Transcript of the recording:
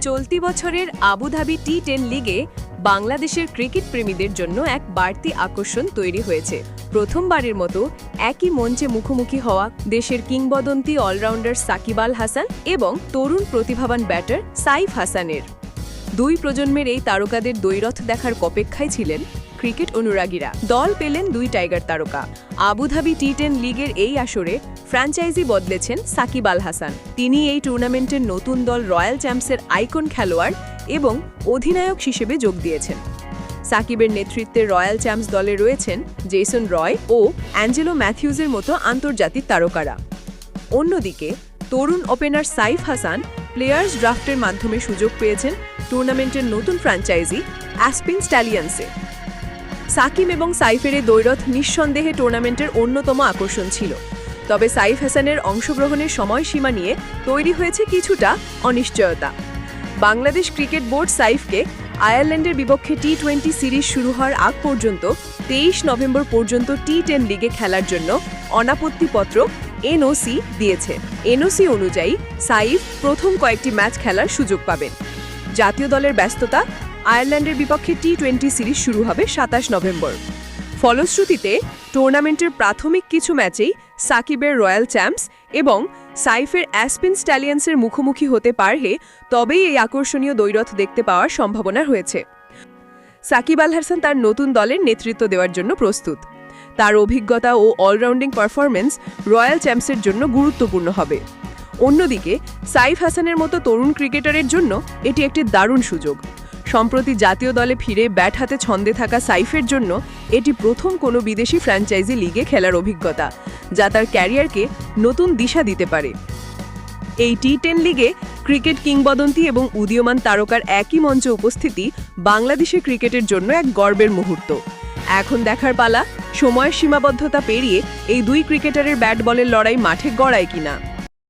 চলতি বছরের Abu Dhabi T ten লিগে বাংলাদেশের ক্রিকেট প্রেমীদের জন্য এক বাড়তি আকর্ষণ তৈরি হয়েছে। প্রথমবারের মতো একই মঞ্চে মুখোমুখি হওয়া দেশের কিংবদন্তি অলরাউন্ডার সাকিব আল হাসান এবং তরুণ প্রতিভাবান ব্যাটার সাইফ হাসানের। দুই প্রজন্মের এই তারকাদের দ্বৈরথ দেখার অপেক্ষায় ছিলেন ক্রিকেট অনুরাগীরা। দল পেলেন দুই টাইগার তারকা। আবুধাবি টি টেন লিগের এই আসরে ফ্র্যাঞ্চাইজি বদলেছেন সাকিব আল হাসান। তিনি এই টুর্নামেন্টের নতুন দল রয়্যাল চ্যাম্পসের আইকন খেলোয়াড় এবং অধিনায়ক হিসেবে যোগ দিয়েছেন। সাকিবের নেতৃত্বে রয়্যাল চ্যাম্পস দলে রয়েছেন জেসন রয় ও অ্যাঞ্জেলো ম্যাথিউজের মতো আন্তর্জাতিক তারকারা। অন্যদিকে, তরুণ ওপেনার সাইফ হাসান প্লেয়ার্স ড্রাফটের মাধ্যমে সুযোগ পেয়েছেন টুর্নামেন্টের নতুন ফ্র্যাঞ্চাইজি অ্যাসপিন স্ট্যালিয়ান্সে সাকিব এবং সাইফের এই দ্বৈরথ নিঃসন্দেহে টুর্নামেন্টের অন্যতম আকর্ষণ ছিল। তবে সাইফ হাসানের অংশগ্রহণের সময়সীমা নিয়ে তৈরি হয়েছে কিছুটা অনিশ্চয়তা। বাংলাদেশ ক্রিকেট বোর্ড সাইফকে আয়ারল্যান্ডের বিপক্ষে টি টোয়েন্টি সিরিজ শুরু হওয়ার আগ পর্যন্ত তেইশ নভেম্বর পর্যন্ত টি টেন লিগে খেলার জন্য অনাপত্তিপত্র এনওসি দিয়েছে। এনওসি অনুযায়ী সাইফ প্রথম কয়েকটি ম্যাচ খেলার সুযোগ পাবেন। জাতীয় দলের ব্যস্ততা আয়ারল্যান্ডের বিপক্ষে টি টোয়েন্টি সিরিজ শুরু হবে সাতাশ নভেম্বর। ফলশ্রুতিতে টুর্নামেন্টের প্রাথমিক কিছু ম্যাচেই সাকিবের রয়্যাল চ্যাম্পস এবং সাইফের অ্যাসপিন স্ট্যালিয়ান্সের মুখোমুখি হতে পারলে তবেই এই আকর্ষণীয় দ্বৈরথ দেখতে পাওয়ার সম্ভাবনা রয়েছে। সাকিব আল হাসান তার নতুন দলের নেতৃত্ব দেওয়ার জন্য প্রস্তুত। তার অভিজ্ঞতা ও অলরাউন্ডিং পারফরমেন্স রয়্যাল চ্যাম্পসের জন্য গুরুত্বপূর্ণ হবে। অন্যদিকে, সাইফ হাসানের মতো তরুণ ক্রিকেটারের জন্য এটি একটি দারুণ সুযোগ। সম্প্রতি জাতীয় দলে ফিরে ব্যাট হাতে ছন্দে থাকা সাইফের জন্য এটি প্রথম কোনো বিদেশি ফ্র্যাঞ্চাইজি লিগে খেলার অভিজ্ঞতা, যা তার ক্যারিয়ারকে নতুন দিশা দিতে পারে। এই টি টেন লিগে ক্রিকেট কিংবদন্তি এবং উদীয়মান তারকার একই মঞ্চে উপস্থিতি বাংলাদেশের ক্রিকেটের জন্য এক গর্বের মুহূর্ত। এখন দেখার পালা, সময়ের সীমাবদ্ধতা পেরিয়ে এই দুই ক্রিকেটারের ব্যাট বলের লড়াই মাঠে গড়ায় কিনা।